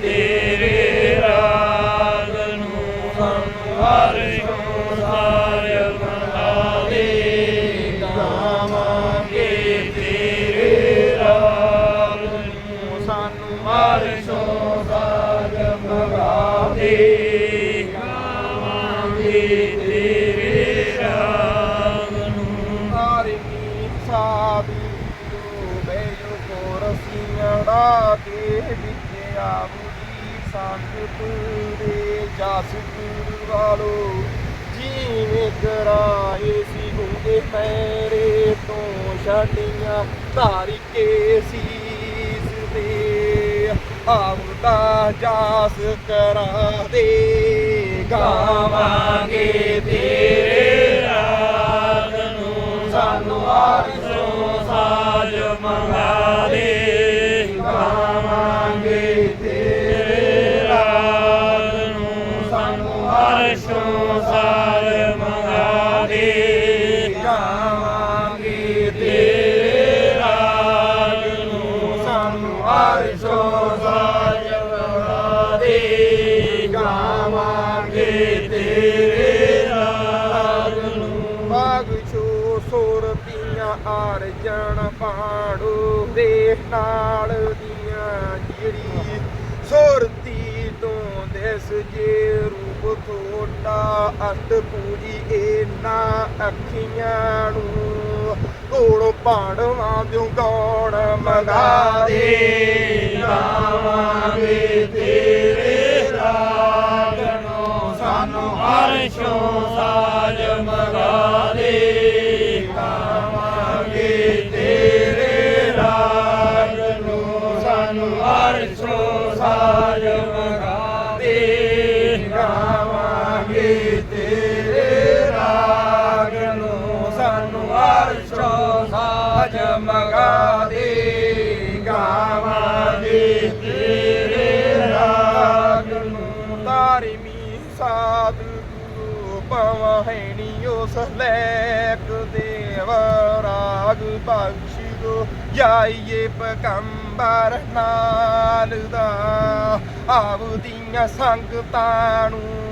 ਤੇਰੇ ਰਾਗ ਨੂੰ ਹਰਿਸ਼ੋਂ ਸਾਜ ਮਨਾਵੇ ਗਾਵਾਂਗੇ ਤੇਰੇ ਰਾਗ ਨੂੰ ਸਾਨੂੰ ਹਰਿਸ਼ੋਂ ਸਾਜ ਮਨਾਵੇ ਗਾਵਾਂਗੇ ਤੇਰੇ ਰਾਗ ਨੂੰ ਆਰਮੀ ਸਾਧੂ ਬੈਜੋ ਕੋ ਰਸੀਆਂ ਕੇ ਵਿੱਚ ਆਬੂਦੀ ਸੰਗਤ ਦੇ ਜਸ ਗੁਰੂ ਵਾਲੋ ਜਿਵੇਂ ਕਰਾਏ ਸੀ ਗੁੰਗੇ ਮੇਰੇ ਤੋਂ ਛਾਟੀਆਂ ਧਾਰੀ ਕੇ ਸੀਸ ਦੇ। ਆਵਦਾ ਜਾਸ ਕਰਾ ਦੇ ਗਾਵਾਂਗੇ ਤੇਰੇ ਰਾਗ ਨੂੰ। ਸਾਨੂੰ ਆਰਸ਼ੋਂ ਸਾਜ ਮੰਗਾ ਦੇ। ਸਾਨੂੰ ਆਰਸ਼ੋਂ ਸਾਜ ਮੰਗਾ ਦੇ ਗਾਵਾਂਗੇ ਤੇਰੇ ਰਾਗ ਨੂੰ ਸਾਨੂੰ ਆਰਸ਼ੋਂ ਸਾਜ ਮੰਗਾ ਦੇ ਗਾਵਾਂਗੇ ਤੇਰੇ ਰਾਗ ਨੂੰ। ਬਾਗ ਛੋ ਸੁਰਤੀਆਂ ਅਰਜਣ ਪਾੜੂ ਦੇ ਨਾਲ ਦੀਆਂ ਜਿਹੜੀ ਸੁਰਤੀ ਤੋਂ ਦੇਸ ਜੇਰੂ ਰੂਪ ਥੋੜਾ ਪੂਰੀ ਪੂਜੀ ਇਹਨਾਂ ਅੱਖੀਆਂ ਨੂੰ। ਕੋਲੋਂ ਪਾੜਵਾਂ ਦਿਉ ਗੌਣ ਮੰਗਾ ਦੇ ਗਾਵਾਂਗੇ ਤੇਰੇ ਰਾਗ ਨੂੰ ਸਾਨੂੰ ਹਰਸ਼ੋਂ ਸਾਜ ਮਗਾ ਸਾਨੂੰ ਹਰਸ਼ੋਂ ਸਾਜ ਮਗਾ ਦੇ ਗਾਵਾਂਗੇ ਤੇਰੇ ਰਾਗ ਨੂੰ ਤਾਰਿਮੀ ਸਾਧ ਗੁਰੂ ਪਵਹਿਣੀ ਉਸ ਲੈਕ ਦੇਵ ਰਾਗ ਬਖਸ਼ਿਓ ਜਾਈਏ ਪਕੰਬਰ ਨਾਲ ਦਾ ਆਵਦੀਆਂ ਸੰਗਤਾਂ ਨੂੰ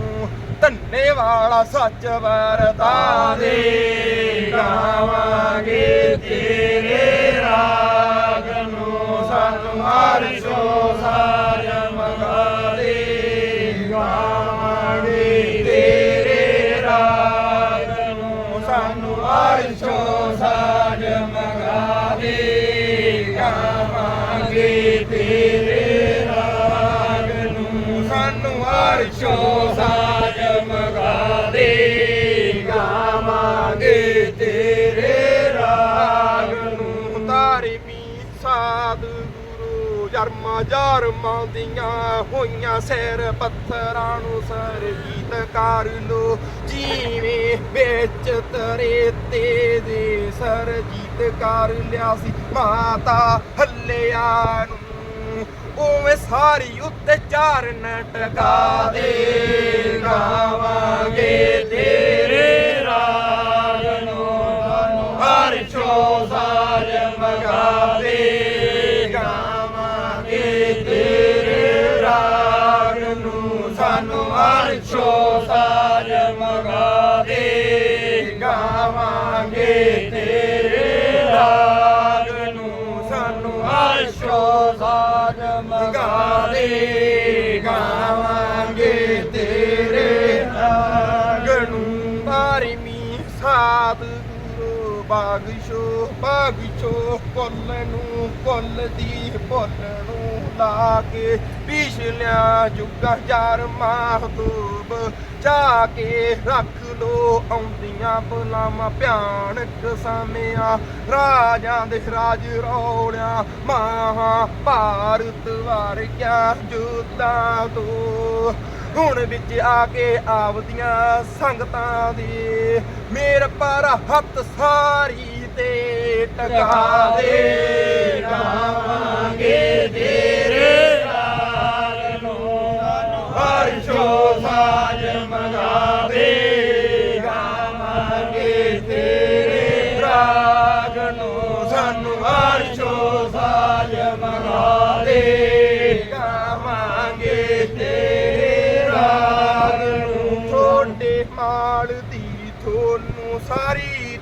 ਧੰਨੇ ਵਾਲਾ ਸੱਚ ਵਰਤਾ ਦੇ ਗਾਵਾਂਗੇ ਤੇਰੇ ਰਾਗ ਨੂੰ ਸਾਨੂੰ ਹਰਸ਼ੋ ਸਾਜ ਮਗਾ ਦੇ ਗਾਵਾਂਗੇ ਤੇਰੇ ਰਾਗ ਨੂੰ ਸਾਨੂੰ ਹਰਸ਼ੋ ਸਾਜ ਮਗਾ ਦੇ ਗਾਵਾਂਗੇ ਤੇਰੇ ਰਾਗ ਨੂੰ ਸਾਨੂੰ ਹਰਸ਼ੋ ਸਾਜ ਸਾਧ ਜਰਮਾ ਜਰਮਾਂ ਦੀਆਂ ਹੋਈਆਂ ਸਿਰ ਪੱਥਰਾਂ ਨੂੰ ਸਰਜੀਤ ਕਰ ਲੋ ਜਿਵੇਂ ਵਿੱਚ ਤਰੇ ਤੇ ਦੇ ਸਰਜੀਤ ਕਰ ਲਿਆ ਸੀ, ਮਾਤਾ ਹੱਲਿਆ ਨੂੰ। ਉਵੇਂ ਸਾਰੀ ਉੱਤੇ ਚਾਰ ਨਟਕਾ ਦੇ ਗਾਵਾਂਗੇ ਤੇਰੇ ਰਾਗ ਨੂੰ ਹਰਸ਼ੋ ਸਾਜ ਤੇਰੇ ਰਾਗ ਨੂੰ ਸਾਨੂੰ ਹਰਸ਼ੋ ਸਾਜ ਮਗਾ ਦੇ। ਗਾਵਾਂਗੇ ਤੇਰੇ ਰਾਗ ਨੂੰ ਸਾਨੂੰ ਹਰਸ਼ੋ ਸਾਜ ਮਗਾ ਦੇ। ਗਾਵਾਂਗੇ ਤੇਰੇ ਰਾਗ ਨੂੰ ਬਾਰਿਮੀ ਸਾਧ ਗੁਰੂ ਬਾਗਸ਼ੋ ਬਾਗਸ਼ੋ ਕੁੱਲ ਨੂੰ ਕੁੱਲ ਦੀ ਪੁੱਲ ਨੂੰ। ਲਾ ਕੇ ਪਿਛਲਿਆਂ ਜੁਗਾਂ ਹਜ਼ਾਰ ਮਾਹਦੂਬ ਜਾ ਕੇ ਰੱਖ ਲੋ ਆਉਂਦੀਆਂ ਬਲਾਵਾਂ ਭਿਆਨਕ ਸਮਿਆਂ, ਰਾਜਾਂ ਦੇ ਰਾਜ ਰੌਲਿਆਂ ਮਹਾ ਭਾਰਤ ਵਾਰ ਵਾਰਿਆ ਜੁੱਦਾਂ ਤੋਂ। ਹੁਣ ਵਿੱਚ ਆ ਕੇ ਆਵਦੀਆਂ ਸੰਗਤਾਂ ਦੀ, ਮੇਰ ਪਰ ਹੱਥ ਸਾਰੀ ਤੇ ਟਕਾ ਦੇ, ਗਾਵਾਂਗੇ ਤੇਰੇ ਰਾਗ ਨੂੰ। ਹਰ ਸ਼ੋ ਸਾਜ ਮਨਾਵੇ, ਗਾਵਾਂਗੇ ਤੇਰੇ ਰਾਗ ਨੂੰ। ਸਾਨੂੰ ਹਰ ਸ਼ੋ ਸਾਜ ਮਨਾਵੇ ਮਾਲ ਦੀ ਤੁਹਾਨੂੰ ਸਾਰੀ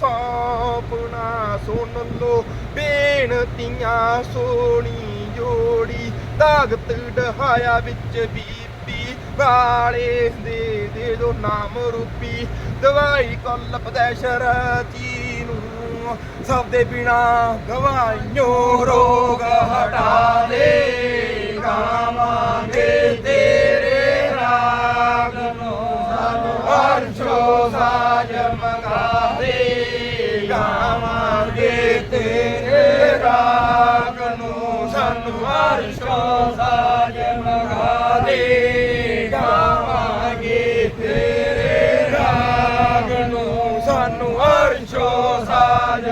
ਸੌਂਪਣਾ ਸੁਣ ਲੋ ਬੇਨਤੀਆਂ ਸੋਣੀ ਜੋੜੀ। ਤਾਕਤ ਡਹਾਇਆ ਵਿੱਚ ਬੀਬੀ ਵਾਲੇ ਦੇ ਦੇ ਦੋ ਨਾਮ ਰੂਪੀ। ਦਵਾਈ ਕਲਪ ਪਦੈਸ਼ਰ ਜੀ ਨੂੰ ਸਭ ਦੇ ਬਿਨਾ ਦਵਾਈਓ ਰੋਗ ਹਟਾ ਦੇ। ਗਾਵਾਂਗੇ ਤੇਰੇ ਰਾਗ ਨੂੰ ਸਾਨੂੰ ਹਰਸ਼ੋ ਸਾਜ ਮਗਾ ਨੂੰ ਸਾਨੂੰ ਹਰਸ਼ੋ ਸਾਜ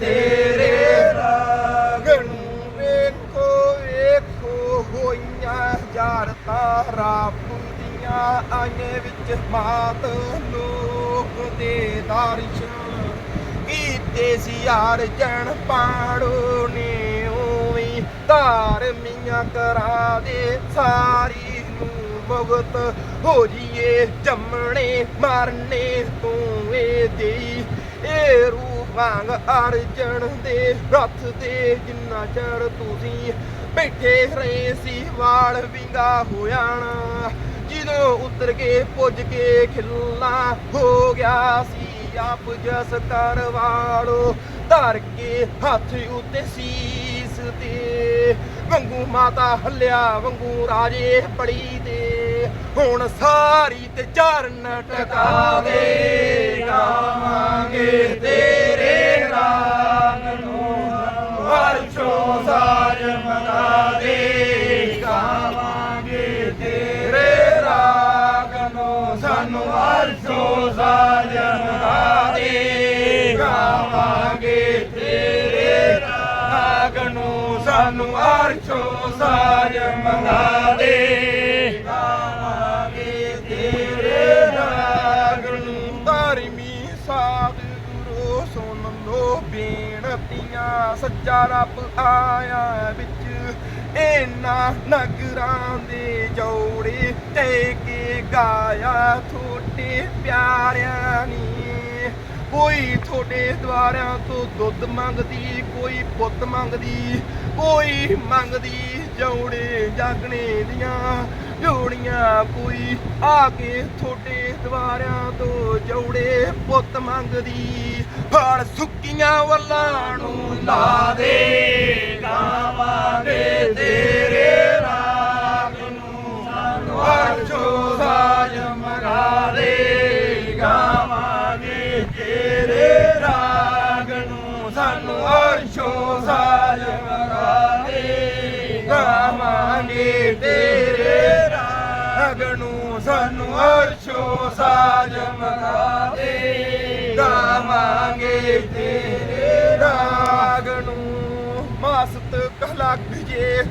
ਤੇਰੇ ਰਾਗ ਨੂੰ ਵੇਖੋ ਵੇਖੋ ਹੋਈਆਂ ਯਾਰ ਤਾਰਾ ਪੁੰਦੀਆਂ ਆਈਏ ਵਿੱਚ ਮਾਤ ਲੋਕ ਦੇ ਦਰਸ਼ਨ ਕੀਤੇ ਸੀ ਯਾਰ ਜਣ ਪਾੜੋ ਨੇ ਉਵੇਂ ਧਾਰਮੀਆਂ ਕਰਾ ਦੇ ਸਾਰੀ ਨੂੰ ਹੋ ਜੀਏ, ਜੰਮਣੇ, ਮਰਨੇ ਤੂੰ ਏ ਦੇਈ। ਇਹ ਰੂਪ ਅਰਜਣ ਦੇ ਰੱਥ ਦੇ ਜਿੰਨਾ ਚਿਰ ਤੁਸੀਂ ਬੈਠੇ ਰਹੇ ਸੀ, ਵਾਲ ਵਿੰਗਾ ਹੋ ਜਦੋਂ ਉਤਰ ਕੇ, ਪੁੱਜ ਕੇ ਖਿੱਲਾ ਹੋ ਗਿਆ ਸੀ, ਆਪ ਜਸ ਕਰਵਾੜੋ ਧਰ ਕੇ ਹੱਥ ਉੱਤੇ ਸੀਸ ਤੇ। ਵੰਗੂ ਮਾਤਾ ਹੱਲਿਆ, ਵੰਗੂ ਰਾਜੇ ਬੜੀ ਤੇ ਹੁਣ ਸਾਰੀ ਤੇ ਚਰਨ ਟਕਾ ਦੇ ਗਾਵਾਂਗੇ ਤੇਰੇ ਰਾਗ ਨੂੰ ਹਰਸ਼ੋ ਸਾਜ ਮਗਾ ਦੇ ਗਾਵਾਂਗੇ ਤੇਰੇ ਰਾਗ ਨੂੰ ਸਾਨੂੰ ਹਰਸ਼ੋ ਸਾਜ ਸਾਨੂੰ ਹਰਸ਼ੋ ਸਾਜ ਮਗਾ ਦੇ ਗਾਵਾਂਗੇ ਤੇਰੇ ਰਾਗ ਨੂੰ। ਧਰਮੀ ਸਾਧ ਗੁਰੂ ਸੁਣ ਲੋ ਬੇਨਤੀਆਂ। ਸੱਚਾ ਰੱਬ ਆਇਆ ਵਿੱਚ ਇਹਨਾਂ ਨਗਰਾਂ ਦੇ ਜੋੜੇ ਤੇ ਕੇ ਗਾਇਆ। ਥੋੜੇ ਪਿਆਰਿਆਂ ਨੇ ਕੋਈ ਤੁਹਾਡੇ ਦਵਾਰਿਆਂ ਤੋਂ ਦੁੱਧ ਮੰਗਦੀ, ਕੋਈ ਪੁੱਤ ਮੰਗਦੀ, ਕੋਈ ਮੰਗਦੀ ਜੋੜੇ ਜਾਗਣੇ ਦੀਆਂ ਜੋੜੀਆਂ, ਕੋਈ ਆ ਕੇ ਤੁਹਾਡੇ ਦਵਾਰਿਆਂ ਤੋਂ ਜੋੜੇ ਪੁੱਤ ਮੰਗਦੀ। ਫੜ ਸੁੱਕੀਆਂ ਵੱਲਾਂ ਨੂੰ ਲਾ ਦੇ ਗਾਵਾਂਗੇ ਗਾਵਾਂਗੇ ਤੇਰੇ ਰਾਗ ਨੂੰ ਸਾਨੂੰ ਹਰਸ਼ੋ ਸਾਜ ਮਗਾ ਦੇ ਗਾਵਾਂਗੇ ਤੇਰੇ ਰਾਗ ਨੂੰ ਮਸਤ ਕਲਕ ਜੇ